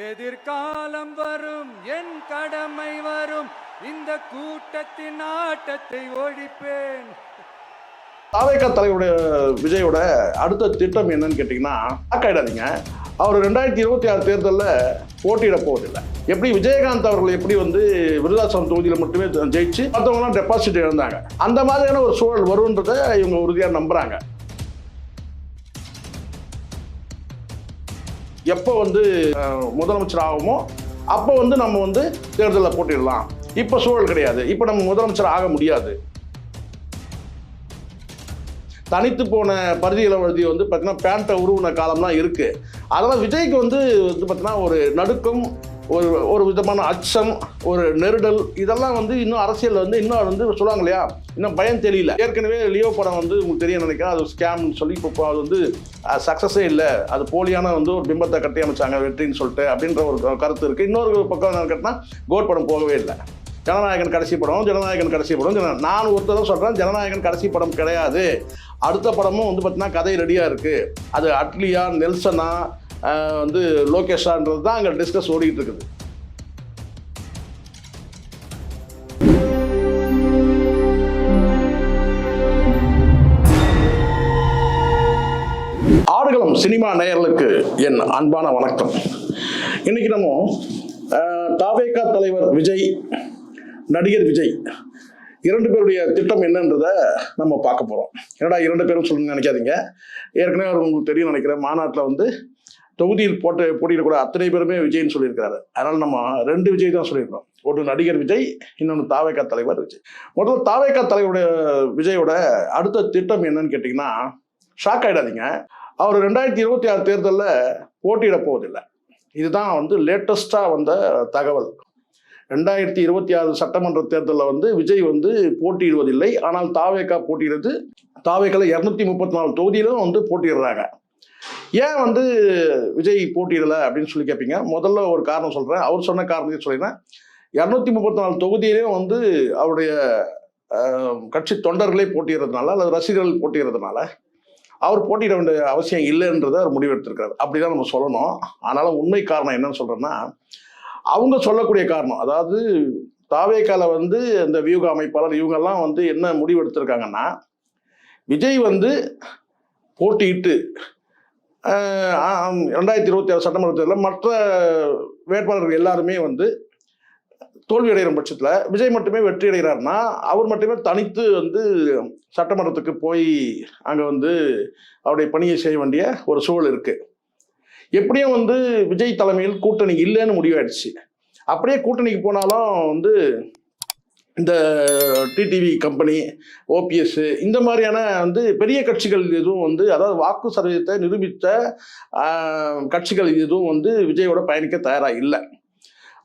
எதிர்காலம் வரும் என் கடமை வரும். இந்த கூட்டத்தின் ஆட்டத்தை ஒழிப்பேன். தாவேக்கா தலைவருடைய விஜயோட அடுத்த திட்டம் என்னன்னு கேட்டிங்கன்னா ஆக்காயிடாதீங்க. அவர் ரெண்டாயிரத்தி இருபத்தி ஆறு தேர்தலில் போட்டியிட போவதில்லை. எப்படி விஜயகாந்த் அவர்கள் எப்படி வந்து விருதாசலம் தொகுதியில் மட்டுமே ஜெயிச்சு மற்றவங்களாம் டெபாசிட் இழந்தாங்க. அந்த மாதிரியான ஒரு சூழல் வரும்ன்றதை இவங்க உறுதியாக நம்புறாங்க. எப்போ வந்து முதலமைச்சர் ஆகுமோ அப்போ வந்து நம்ம வந்து தேர்தலில் போட்டிடலாம். இப்போ சூழல் கிடையாது. இப்போ நம்ம முதலமைச்சர் ஆக முடியாது. தனித்து போன பரிதி இளவழுதி வந்து பார்த்தீங்கன்னா பேண்ட்டை உருவின காலம்லாம் இருக்குது அதனால் விஜய்க்கு வந்து வந்து பார்த்தீங்கன்னா ஒரு நடுக்கம் ஒரு ஒரு விதமான அச்சம் ஒரு நெருடல் இதெல்லாம் வந்து இன்னும் அரசியலில் வந்து இன்னும் வந்து சொல்லுவாங்க இல்லையா? இன்னும் பயம் தெரியல. ஏற்கனவே லியோ படம் வந்து உங்களுக்கு தெரியும் நினைக்கிறேன். அது ஸ்கேம்னு சொல்லி இப்போ அது வந்து சக்ஸஸே இல்லை. அது போலியான வந்து ஒரு பிம்பத்தை கட்டி அமைச்சாங்க வெற்றின்னு சொல்லிட்டு அப்படின்ற ஒரு கருத்து இருக்குது இன்னொரு பக்கம் என்ன கேட்டால் கோட் படம் போகவே இல்லை. ஜனநாயகன் கடைசி படம் ஜனநாயகன் கடைசி படம் ஜன- நான் ஒருத்தர் சொல்கிறேன் ஜனநாயகன் கடைசி படம் கிடையாது. அடுத்த படமும் வந்து பார்த்தீங்கன்னா கதை ரெடியாக இருக்குது அது அட்லியா நெல்சனா வந்து லோகேஷான்றது தான் அங்கே டிஸ்கஸ் ஓடிக்கிட்டு இருக்குது. ஆடுகளம் சினிமா நேயர்களுக்கு என் அன்பான வணக்கம். இன்னைக்கு நம்ம தாவேகா தலைவர் விஜய் நடிகர் விஜய் இரண்டு பேருடைய திட்டம் என்னன்றத நம்ம பார்க்க போகிறோம் என்னடா இரண்டு பேரும் சொல்லணும்னு நினைக்காதீங்க. ஏற்கனவே அவர் உங்களுக்கு தெரியும் நினைக்கிறேன். மாநாட்டில் வந்து தொகுதியில் போட்டு போட்டியிடக்கூட அத்தனை பேருமே விஜய்னு சொல்லியிருக்காரு அதனால் நம்ம ரெண்டு விஜய் தான் சொல்லியிருக்கோம் ஒரு நடிகர் விஜய் இன்னொன்று தாவேக்கா தலைவர் விஜய். முதல்ல தாவேக்கா தலைவருடைய விஜயோட அடுத்த திட்டம் என்னன்னு கேட்டிங்கன்னா ஷாக் ஆகிடாதீங்க அவர் ரெண்டாயிரத்தி இருபத்தி ஆறு தேர்தலில் போட்டியிட போவதில்லை. இதுதான் வந்து லேட்டஸ்டாக வந்த தகவல். ரெண்டாயிரத்தி இருபத்தி ஆறு சட்டமன்ற தேர்தலில் வந்து விஜய் வந்து போட்டியிடுவதில்லை. ஆனால் தாவேக்கா போட்டியிடுறது தாவேக்கில் இரநூத்தி முப்பத்தி நாலு தொகுதியிலும் வந்து போட்டியிடுறாங்க. ஏன் வந்து விஜய் போட்டியிடலை அப்படின்னு சொல்லி கேட்பீங்க முதல்ல ஒரு காரணம் சொல்கிறேன் அவர் சொன்ன காரணத்தையும் சொல்லிடுறேன். இரநூத்தி முப்பத்தி நாலு தொகுதியிலையும் வந்து அவருடைய கட்சி தொண்டர்களே போட்டியிடறதுனால அல்லது ரசிகர்கள் போட்டியிடுறதுனால அவர் போட்டியிட வேண்டிய அவசியம் இல்லைன்றதை அவர் முடிவெடுத்திருக்காரு அப்படிதான் நம்ம சொல்லணும். ஆனாலும் உண்மை காரணம் என்னன்னு சொல்கிறேன்னா அவங்க சொல்லக்கூடிய காரணம். அதாவது தாவேக்கால வந்து இந்த வியூக அமைப்பாளர் இவங்கெல்லாம் வந்து என்ன முடிவெடுத்திருக்காங்கன்னா விஜய் வந்து போட்டியிட்டு ரெண்டாயிரத்தி இருபத்தி ஆறு சட்டமன்ற தேர்தலில் மற்ற வேட்பாளர்கள் எல்லாருமே வந்து தோல்வி அடைகிற பட்சத்தில் விஜய் மட்டுமே வெற்றி அடைகிறாருன்னா அவர் மட்டுமே தனித்து வந்து சட்டமன்றத்துக்கு போய் அங்கே வந்து அவருடைய பணியை செய்ய வேண்டிய ஒரு சூழல் இருக்குது எப்படியும் வந்து விஜய் தலைமையில் கூட்டணி இல்லைன்னு முடிவாயிடுச்சு. அப்படியே கூட்டணிக்கு போனாலும் வந்து இந்த டிடிவி கம்பெனி ஓபிஎஸ் இந்த மாதிரியான வந்து பெரிய கட்சிகள் எதுவும் வந்து அதாவது வாக்கு சதவீதத்தை நிரூபித்த கட்சிகள் எதுவும் வந்து விஜயோட பயணிக்க தயாராக இல்லை.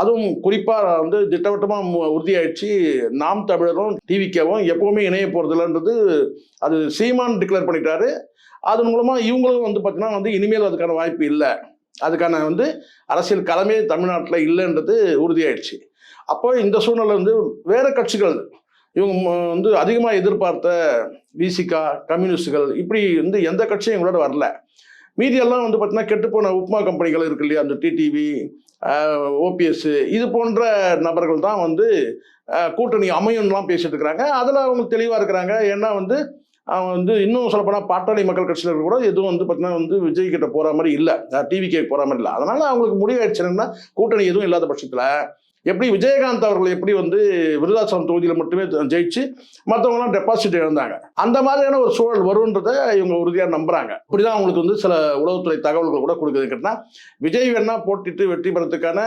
அதுவும் குறிப்பாக வந்து திட்டவட்டமாக உறுதியாயிடுச்சு. நாம் தமிழரும் டிவிக்கேவும் எப்போவுமே இணைய போகிறதில்லன்றது அது சீமான் டிக்ளேர் பண்ணிட்டாரு. அதன் மூலமாக இவங்களும் வந்து பார்த்தீங்கன்னா வந்து இனிமேல் அதுக்கான வாய்ப்பு இல்லை. அதுக்கான வந்து அரசியல் களமே தமிழ்நாட்டில் இல்லைன்றது உறுதியாயிடுச்சு. அப்போ இந்த சூழ்நிலை வந்து வேறு கட்சிகள் இவங்க ம- வந்து அதிகமாக எதிர்பார்த்த விசிகா கம்யூனிஸ்டுகள் இப்படி வந்து எந்த கட்சியும் எங்களோட வரல. மீதியெல்லாம் வந்து பார்த்தீங்கன்னா கெட்டுப்போன உப்மா கம்பெனிகள் இருக்கு இல்லையா அந்த டிடிவி ஓபிஎஸ் இது போன்ற நபர்கள் தான் வந்து கூட்டணி அமையும்லாம் பேசிட்டு இருக்கிறாங்க. அதில் அவங்க தெளிவாக இருக்கிறாங்க. ஏன்னா வந்து அவங்க வந்து இன்னும் சொல்லப்போனால் பாட்டாளி மக்கள் கட்சியில் கூட எதுவும் வந்து பார்த்தீங்கன்னா வந்து விஜய் கிட்ட போகிற மாதிரி இல்லை. டிவி கேக் போகிற மாதிரி இல்லை. அதனால அவங்களுக்கு முடிவாயிடுச்சு என்னன்னா கூட்டணி எதுவும் இல்லாத பட்சத்தில் எப்படி விஜயகாந்த் அவர்கள் எப்படி வந்து விருதாச்சலம் தொகுதியில் மட்டுமே ஜெயிச்சு மற்றவங்களாம் டெபாசிட் இழந்தாங்க. அந்த மாதிரியான ஒரு சூழல் வரும்ன்றதை இவங்க உறுதியாக நம்புறாங்க. இப்படிதான் அவங்களுக்கு வந்து சில உளவுத்துறை தகவல்கள் கூட கொடுக்குது. கேட்டால் விஜய் வேணா போட்டிட்டு வெற்றி பெறத்துக்கான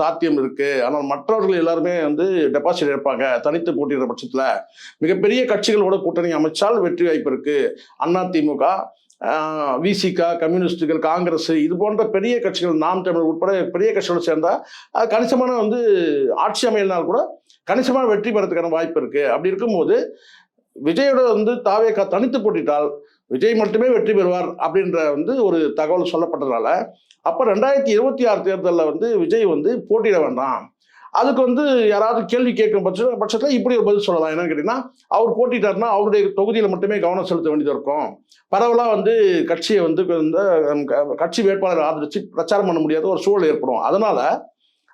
சாத்தியம் இருக்கு. ஆனால் மற்றவர்கள் எல்லாருமே வந்து டெபாசிட் இழப்பாங்க. தனித்து போட்டியிடுற பட்சத்தில் மிகப்பெரிய கட்சிகளோட கூட்டணி அமைச்சால் வெற்றி வாய்ப்பு இருக்கு. அதிமுக விசிகா கம்யூனிஸ்டுகள் காங்கிரஸ் இது போன்ற பெரிய கட்சிகள் நாம் தமிழ் உட்பட பெரிய கட்சிகளோடு சேர்ந்தால் அது கணிசமான வந்து ஆட்சி அமையினால் கூட கணிசமான வெற்றி பெறத்துக்கான வாய்ப்பு இருக்குது அப்படி இருக்கும்போது விஜயோட வந்து தாவேக்கா தனித்து போட்டிட்டால் விஜய் மட்டுமே வெற்றி பெறுவார் அப்படின்ற வந்து ஒரு தகவல் சொல்லப்பட்டதுனால அப்போ ரெண்டாயிரத்தி இருபத்தி ஆறு தேர்தலில் வந்து விஜய் வந்து போட்டியிட வேண்டாம். அதுக்கு வந்து யாராவது கேள்வி கேட்கும் பட்ச பட்சத்தில் இப்படி ஒரு பதில் சொல்லலாம். என்னன்னு கேட்டிங்கன்னா அவர் போட்டிட்டார்னா அவருடைய தொகுதியில் மட்டுமே கவனம் செலுத்த வேண்டியது இருக்கும். பரவலாக வந்து கட்சியை வந்து இந்த க- கட்சி வேட்பாளர் ஆதரிச்சு பிரச்சாரம் பண்ண முடியாத ஒரு சூழல் ஏற்படும். அதனால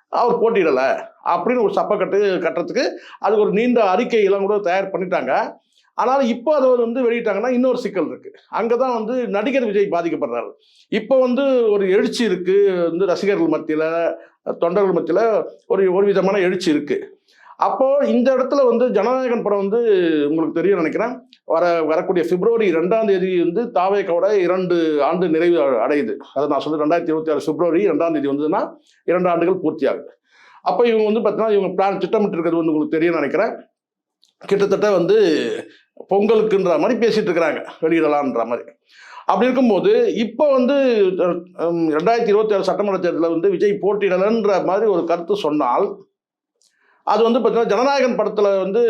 அவர் போட்டியிடலை. அப்படின்னு ஒரு சப்பக்கட்டு கட்டுறதுக்கு அதுக்கு ஒரு நீண்ட அறிக்கை எல்லாம் கூட தயார் பண்ணிட்டாங்க. ஆனால் இப்போ அதை வந்து வெளியிட்டாங்கன்னா இன்னொரு சிக்கல் இருக்குது அங்கே தான் வந்து நடிகர் விஜய் பாதிக்கப்படுறாரு. இப்போ வந்து ஒரு எழுச்சி இருக்குது வந்து ரசிகர்கள் மத்தியில் தொண்டர்கள் மத்தியில் ஒரு ஒரு விதமான எழுச்சி இருக்குது அப்போது இந்த இடத்துல வந்து ஜனநாயகன் படம் வந்து உங்களுக்கு தெரியும் நினைக்கிறேன். வர வரக்கூடிய பிப்ரவரி ரெண்டாம் தேதி வந்து தாவேக்கோட இரண்டு ஆண்டு நிறைவு அடையுது. அதை நான் சொல்றேன். ரெண்டாயிரத்தி இருபத்தி ஆறு பிப்ரவரி ரெண்டாம் தேதி வந்ததுன்னா இரண்டு ஆண்டுகள் பூர்த்தியாகுது அப்போ இவங்க வந்து பார்த்தீங்கன்னா இவங்க பிளான் திட்டமிட்டு இருக்கிறது வந்து உங்களுக்கு தெரியும் நினைக்கிறேன். கிட்டத்தட்ட வந்து பொங்கலுக்குன்ற மாதிரி பேசிட்டு இருக்கிறாங்க. வெளியிடலான்ற மாதிரி. அப்படி இருக்கும்போது இப்போ வந்து ரெண்டாயிரத்தி இருபத்தி ஆறு சட்டமன்ற தேர்தலில் வந்து விஜய் போட்டியிடலன்ற மாதிரி ஒரு கருத்து சொன்னால் அது வந்து பார்த்தீங்கன்னா ஜனநாயகன் படத்தில் வந்து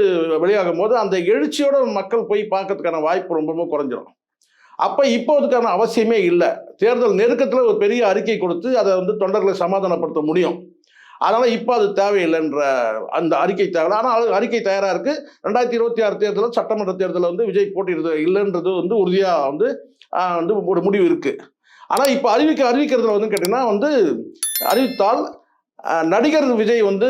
வெளியாகும் போது அந்த எழுச்சியோட மக்கள் போய் பார்க்கறதுக்கான வாய்ப்பு ரொம்ப ரொம்ப குறைஞ்சிடும் அப்போ இப்போ அதுக்கான அவசியமே இல்லை. தேர்தல் நெருக்கத்தில் ஒரு பெரிய அறிக்கை கொடுத்து அதை வந்து தொண்டர்களை சமாதானப்படுத்த முடியும். அதனால் இப்போ அது தேவையில்லைன்ற அந்த அறிக்கை தேவை ஆனால் அது அறிக்கை தயாராக இருக்குது ரெண்டாயிரத்தி இருபத்தி ஆறு தேர்தலில் சட்டமன்ற தேர்தலில் வந்து விஜய் போட்டியிடுறது இல்லைன்றது வந்து உறுதியாக வந்து வந்து ஒரு முடிவு இருக்குது ஆனால் இப்போ அறிவிக்க அறிவிக்கிறதுல வந்து கேட்டிங்கன்னா வந்து அறிவித்தால் நடிகர் விஜய் வந்து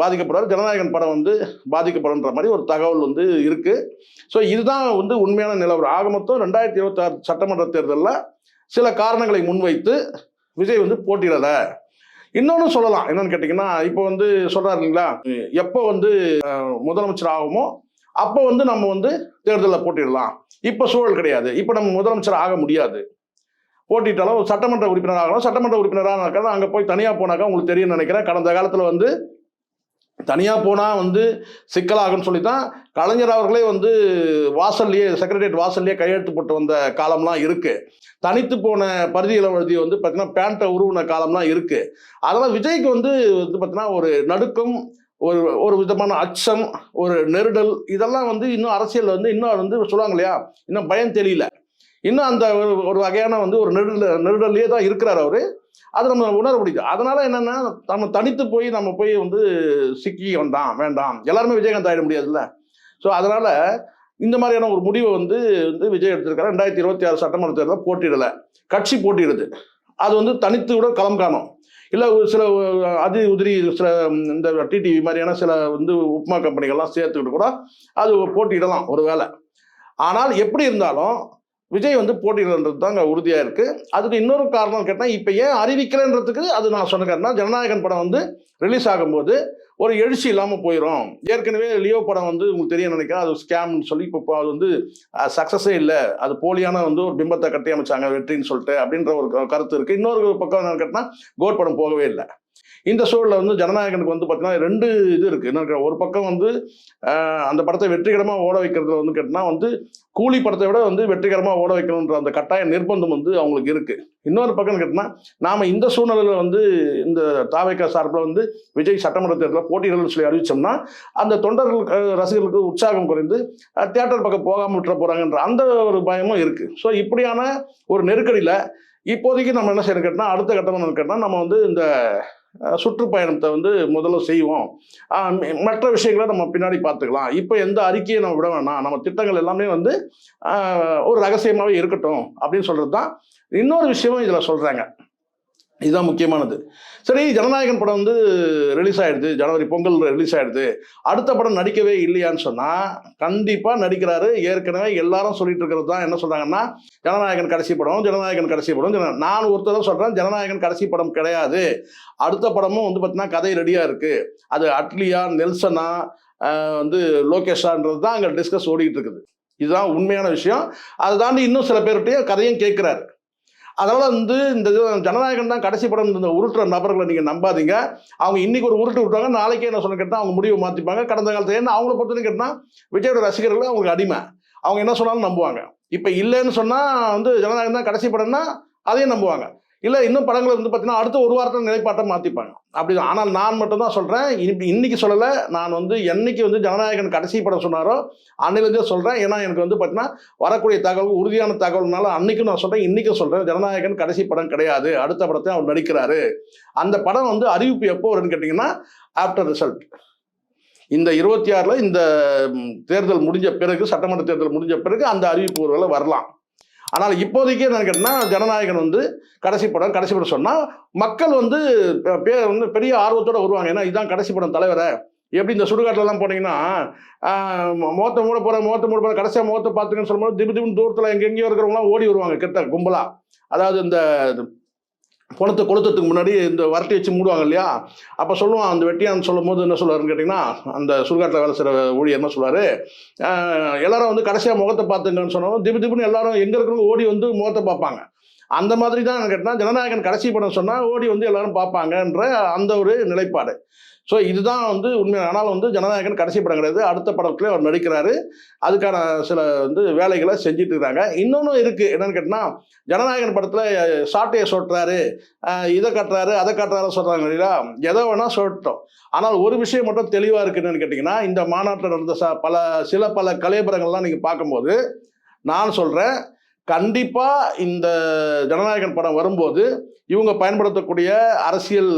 பாதிக்கப்படுறார் ஜனநாயகன் படம் வந்து பாதிக்கப்படுன்ற மாதிரி ஒரு தகவல் வந்து இருக்குது ஸோ இதுதான் வந்து உண்மையான நிலவரம். ஆக மொத்தம் ரெண்டாயிரத்தி இருபத்தாறு சட்டமன்ற தேர்தலில் சில காரணங்களை முன்வைத்து விஜய் வந்து போட்டியிடலை. இன்னொன்று சொல்லலாம். என்னன்னு கேட்டிங்கன்னா இப்போ வந்து சொல்கிறாரு இல்லைங்களா? எப்போ வந்து முதலமைச்சர் ஆகுமோ அப்போ வந்து நம்ம வந்து தேர்தலில் போட்டிடலாம். இப்போ சூழல் கிடையாது. இப்போ நம்ம முதலமைச்சர் ஆக முடியாது. போட்டிட்டாலும் சட்டமன்ற உறுப்பினர் சட்டமன்ற உறுப்பினராக இருக்கிறதா அங்கே போய் தனியாக போனாக்கா உங்களுக்கு தெரியும் நினைக்கிறேன். கடந்த காலத்தில் வந்து தனியாக போனால் வந்து சிக்கலாகும்னு சொல்லி தான் கலைஞர் அவர்களே வந்து வாசல்லையே செக்ரட்டரியேட் வாசல்லையே கையெழுத்து போட்டு வந்த காலம்லாம் இருக்குது தனித்து போன பரிதி இளவழுதி வந்து பார்த்தீங்கன்னா பேண்ட்டை உருவின காலம்லாம் இருக்குது அதனால் விஜய்க்கு வந்து வந்து பார்த்தீங்கன்னா ஒரு நடுக்கம் ஒரு ஒரு விதமான அச்சம் ஒரு நெருடல் இதெல்லாம் வந்து இன்னும் அரசியலில் வந்து இன்னும் வந்து சொல்லுவாங்க இல்லையா? இன்னும் பயம் தெரியல. இன்னும் அந்த ஒரு ஒரு வகையான வந்து ஒரு நெருடல் நெருடல்லையே தான் இருக்கிறார் அவர். அது நம்ம உணர முடியுது. அதனால என்னன்னா நம்ம தனித்து போய் நம்ம போய் வந்து சிக்கி வந்தான் வேண்டாம். எல்லாருமே விஜயகாந்த் ஆயிட முடியாதுல்ல. ஸோ அதனால இந்த மாதிரியான ஒரு முடிவை வந்து வந்து விஜய் எடுத்திருக்காரு. ரெண்டாயிரத்தி இருபத்தி ஆறு சட்டமன்ற தேர்தலில் போட்டியிடலை. கட்சி போட்டியிடுது. அது வந்து தனித்து கூட களம் காணும். இல்லை சில அதி உதிரி சில இந்த டிடிவி மாதிரியான சில வந்து உப்மா கம்பெனிகள்லாம் சேர்த்துக்கிட்டு கூட அது போட்டியிடலாம் ஒரு வேளை. ஆனால் எப்படி இருந்தாலும் விஜய் வந்து போட்டியிடன்றது தான் அங்கே உறுதியாக இருக்குது அதுக்கு இன்னொரு காரணம் கேட்டால் இப்போ ஏன் அறிவிக்கலைன்றதுக்கு அது நான் சொன்னேன்னா ஜனநாயகன் படம் வந்து ரிலீஸ் ஆகும்போது ஒரு எழுச்சி இல்லாமல் போயிடும் ஏற்கனவே லியோ படம் வந்து உங்களுக்கு தெரியும் நினைக்கிறேன் அது ஸ்கேம்னு சொல்லி இப்போ அது வந்து சக்ஸஸே இல்லை. அது போலியான வந்து ஒரு பிம்பத்தை கட்டி அமைச்சாங்க வெற்றின்னு சொல்லிட்டு அப்படின்ற ஒரு க- கருத்து இருக்குது இன்னொரு பக்கம் என்ன கேட்டால் கோட் படம் போகவே இல்லை. இந்த சூழலில் வந்து ஜனநாயகனுக்கு வந்து பார்த்தீங்கன்னா ரெண்டு இது இருக்குது என்ன ஒரு பக்கம் வந்து அந்த படத்தை வெற்றிகரமாக ஓட வைக்கிறதுல வந்து கேட்டால் வந்து கூலி படத்தை விட வந்து வெற்றிகரமாக ஓட வைக்கணுன்ற அந்த கட்டாய நிர்பந்தம் வந்து அவங்களுக்கு இருக்குது இன்னொரு பக்கம் கேட்டோம்னா நாம் இந்த சூழ்நிலையில் வந்து இந்த தாவேக்கா சார்பில் வந்து விஜய் சட்டமன்ற தேர்தலில் போட்டியிடல் சொல்லி அறிவிச்சோம்னா அந்த தொண்டர்கள் ரசிகர்களுக்கு உற்சாகம் குறைந்து தியேட்டர் பக்கம் போகாமல் விட்டுற போகிறாங்கன்ற அந்த ஒரு பயமும் இருக்குது ஸோ இப்படியான ஒரு நெருக்கடியில் இப்போதைக்கு நம்ம என்ன செய்யணும் கேட்டால் அடுத்த கட்டம் என்ன கேட்டால் நம்ம வந்து இந்த சுற்றுப்பயணத்தை வந்து முதல்ல செய்வோம். மற்ற விஷயங்களை நம்ம பின்னாடி பார்த்துக்கலாம். இப்போ எந்த அறிக்கையை நம்ம விட வேணாம். நம்ம திட்டங்கள் எல்லாமே வந்து ஒரு ரகசியமாகவே இருக்கட்டும் அப்படின்னு சொல்கிறது தான் இன்னொரு விஷயமும் இதில் சொல்கிறாங்க இதுதான் முக்கியமானது. சரி ஜனநாயகன் படம் வந்து ரிலீஸ் ஆயிடுது. ஜனவரி பொங்கல் ரிலீஸ் ஆயிடுது. அடுத்த படம் நடிக்கவே இல்லையான்னு சொன்னால் கண்டிப்பாக நடிக்கிறாரு. ஏற்கனவே எல்லாரும் சொல்லிட்டு இருக்கிறது தான் என்ன சொல்கிறாங்கன்னா ஜனநாயகன் கடைசி படம் ஜனநாயகன் கடைசி படம். நான் ஒருத்தர் சொல்கிறேன் ஜனநாயகன் கடைசி படம் கிடையாது. அடுத்த படமும் வந்து பார்த்தீங்கன்னா கதை ரெடியாக இருக்குது அது அட்லியா நெல்சனா வந்து லோகேஷான்றது தான் அங்கே டிஸ்கஸ் ஓடிட்டு இருக்குது. இதுதான் உண்மையான விஷயம். அதை தாண்டி இன்னும் சில பேர்கிட்டையும் கதையும் கேட்குறாரு. அதனால வந்து இந்த ஜனநாயகம் ஜனநாயகன் தான் கடைசி படம் இந்த உருட்டுற நபர்களை நீங்கள் நம்பாதீங்க. அவங்க இன்னைக்கு ஒரு உருட்டு விட்டாங்க நாளைக்கே என்ன சொன்ன கேட்டால் அவங்க முடிவை மாற்றிப்பாங்க கடந்த காலத்தில் ஏன்னா அவங்கள பொறுத்தவரை கேட்டால் விஜயோட ரசிகர்கள் அவங்களுக்கு அடிமை. அவங்க என்ன சொன்னாலும் நம்புவாங்க. இப்போ இல்லைன்னு சொன்னால் வந்து ஜனநாயகம் தான் கடைசி படம்னா அதையும் நம்புவாங்க. இல்லை இன்னும் படங்கள் வந்து பார்த்தீங்கன்னா அடுத்த ஒரு வாரத்தில் நிலைப்பாட்டை மாற்றிப்பாங்க அப்படி ஆனால் நான் மட்டும்தான் சொல்கிறேன் இன்னைக்கு சொல்லலை. நான் வந்து என்னைக்கு வந்து ஜனநாயகன் கடைசி படம் சொன்னாரோ அன்னிலேருந்தே சொல்கிறேன் ஏன்னா எனக்கு வந்து பார்த்தீங்கன்னா வரக்கூடிய தகவல் உறுதியான தகவல்னால அன்னைக்கும் நான் சொல்கிறேன் இன்றைக்கும் சொல்கிறேன் ஜனநாயகன் கடைசி படம் கிடையாது. அடுத்த படத்தை அவர் நடிக்கிறாரு. அந்த படம் வந்து அறிவிப்பு எப்போ வரும்னு கேட்டிங்கன்னா ஆஃப்டர் ரிசல்ட் இந்த இருபத்தி ஆறில் இந்த தேர்தல் முடிஞ்ச பிறகு சட்டமன்ற தேர்தல் முடிஞ்ச பிறகு அந்த அறிவிப்பு ஒருவேளை வரலாம். ஆனால் இப்போதைக்கு என்ன கேட்டிங்கன்னா ஜனநாயகன் வந்து கடைசி படம் கடைசி படம் சொன்னால் மக்கள் வந்து பே- வந்து பெரிய ஆர்வத்தோட வருவாங்க. ஏன்னா இதுதான் கடைசி படம் தலைவரை. எப்படி இந்த சுடுகாட்டிலலாம் போனீங்கன்னா மோத்த முகத்தை மூட போகிற முகத்தை மூட போகிற கடைசியாக முகத்தை பார்த்துக்கன்னு சொல்லும்போது திபு திபுன்னு தூரத்தில் எங்கெங்கேயோ இருக்கிறவங்களாம் ஓடி வருவாங்க கிட்ட கும்பலாக அதாவது இந்த பணத்தை கொளுத்துறதுக்கு முன்னாடி இந்த வரட்டி வச்சு மூடுவாங்க இல்லையா? அப்போ சொல்லுவான் அந்த வெட்டியான் சொல்லும் போது என்ன சொல்லுவாருன்னு கேட்டிங்கன்னா அந்த சுடுகாட்டில் வேலை செய்கிற ஊழியர் என்ன சொல்லுவார்? எல்லாரும் வந்து கடைசியாக முகத்தை பார்த்துங்கன்னு சொன்னோம் திப்பு திபுன்னு எல்லாரும் எங்கே இருக்கிறவங்க ஓடி வந்து முகத்தை பார்ப்பாங்க. அந்த மாதிரி தான் கேட்டால் ஜனநாயகன் கடைசி படம் சொன்னால் ஓடி வந்து எல்லாரும் பார்ப்பாங்கன்ற அந்த ஒரு நிலைப்பாடு. ஸோ இதுதான் வந்து உண்மை. ஆனால் வந்து ஜனநாயகன் கடைசி படம் கிடையாது. அடுத்த படத்துல அவர் நடிக்கிறாரு. அதுக்கான சில வந்து வேலைகளை செஞ்சுட்டு இருக்காங்க. இன்னொன்று இருக்குது என்னன்னு கேட்டால் ஜனநாயகன் படத்தில் சாட்டையை சொட்டுறாரு. இதை கட்டுறாரு அதை கட்டுறாரு சொல்கிறாங்க இல்லையா? எதை வேணால் சொல்லட்டும் ஆனால் ஒரு விஷயம் மட்டும் தெளிவாக இருக்குன்னு கேட்டிங்கன்னா இந்த மாநாட்டில் நடந்த ச பல சில பல கலைபரங்கள்லாம் நீங்கள் பார்க்கும்போது நான் சொல்கிறேன் கண்டிப்பாக இந்த ஜனநாயகன் படம் வரும்போது இவங்க பயன்படுத்தக்கூடிய அரசியல்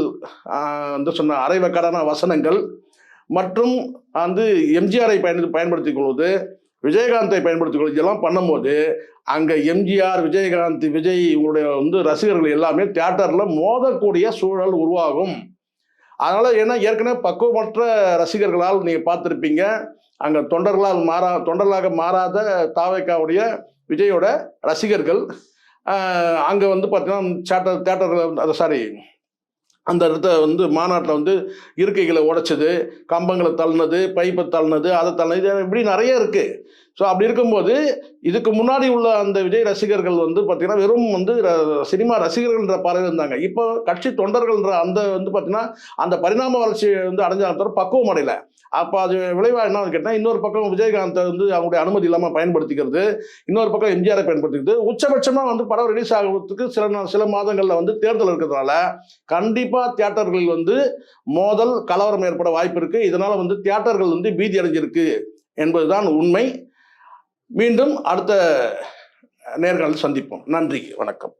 வந்து சொன்ன அரைவக்கடான வசனங்கள் மற்றும் வந்து எம்ஜிஆரை பயன் பயன்படுத்திக் கொள்வது விஜயகாந்தை பயன்படுத்திக் கொள்வது இதெல்லாம் பண்ணும்போது அங்கே எம்ஜிஆர் விஜயகாந்த் விஜய் இவங்களுடைய வந்து ரசிகர்கள் எல்லாமே தியேட்டரில் மோதக்கூடிய சூழல் உருவாகும். அதனால் ஏன்னா ஏற்கனவே பக்குவமற்ற ரசிகர்களால் நீங்கள் பார்த்துருப்பீங்க. அங்கே தொண்டர்களால் மாறா தொண்டர்களாக மாறாத தாவைக்காவுடைய விஜயோட ரசிகர்கள் அங்கே வந்து பார்த்தீங்கன்னா தேட்டர் தேட்டர்கள் சாரி அந்த இடத்த வந்து மாநாட்டில் வந்து இருக்கைகளை உடைச்சது கம்பங்களை தள்ளினது பைப்பை தள்ளினது அதை தள்ளினது இப்படி நிறைய இருக்குது ஸோ அப்படி இருக்கும்போது இதுக்கு முன்னாடி உள்ள அந்த விஜய் ரசிகர்கள் வந்து பார்த்திங்கன்னா வெறும் வந்து ர- சினிமா ரசிகர்கள்ன்ற பார்வையில் இருந்தாங்க. இப்போ கட்சி தொண்டர்கள்ன்ற அந்த வந்து பார்த்திங்கன்னா அந்த பரிணாம வளர்ச்சி வந்து அடைஞ்சாலும் தவிர பக்குவம் அடையலை. அப்போ அது விளைவாக என்ன கேட்டால் இன்னொரு பக்கம் விஜயகாந்தை வந்து அவங்களுடைய அனுமதி இல்லாமல் பயன்படுத்திக்கிறது இன்னொரு பக்கம் எம்ஜிஆரை பயன்படுத்திக்கிறது. உச்சபட்சமாக வந்து படம் ரிலீஸ் ஆகிறதுக்கு சில நா- சில மாதங்களில் வந்து தேர்தல் இருக்கிறதுனால கண்டிப்பாக தியேட்டர்களில் வந்து மோதல் கலவரம் ஏற்பட வாய்ப்பு இருக்குது இதனால் வந்து தியேட்டர்கள் வந்து பீதி அடைஞ்சிருக்கு என்பதுதான் உண்மை. மீண்டும் அடுத்த நேர்காணல் சந்திப்போம். நன்றி வணக்கம்.